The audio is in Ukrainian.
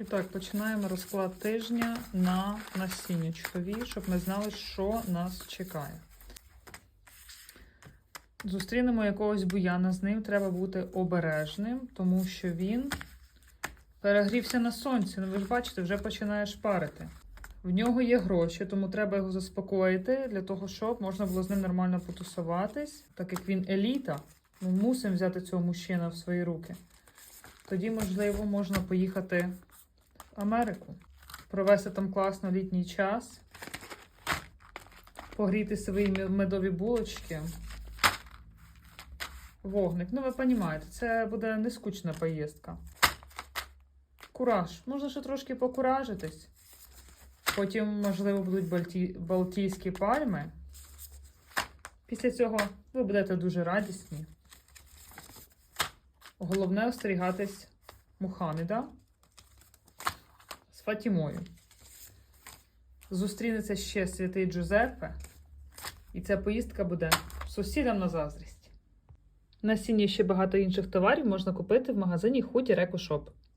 І так, починаємо розклад тижня на насіннячкові, щоб ми знали, що нас чекає. Зустрінемо якогось буяна, з ним треба бути обережним, тому що він перегрівся на сонці. Ну, ви ж бачите, вже починає шпарити. В нього є гроші, тому треба його заспокоїти для того, щоб можна було з ним нормально потусуватись, так як він еліта. Ми мусимо взяти цього мужчина в свої руки. Тоді, можливо, можна поїхати Америку, провести там класно літній час, погріти свої медові булочки. Вогник. Ну, ви розумієте, це буде не скучна поїздка. Кураж. Можна ще трошки покуражитись. Потім, можливо, будуть Балті... Балтійські пальми. Після цього ви будете дуже радісні. Головне остерігатись Мухаммеда з Фатімою. Зустрінеться ще святий Джузеппе, і ця поїздка буде сусідам на заздрість. Насіння ще багато інших товарів можна купити в магазині Худі Реко Шоп.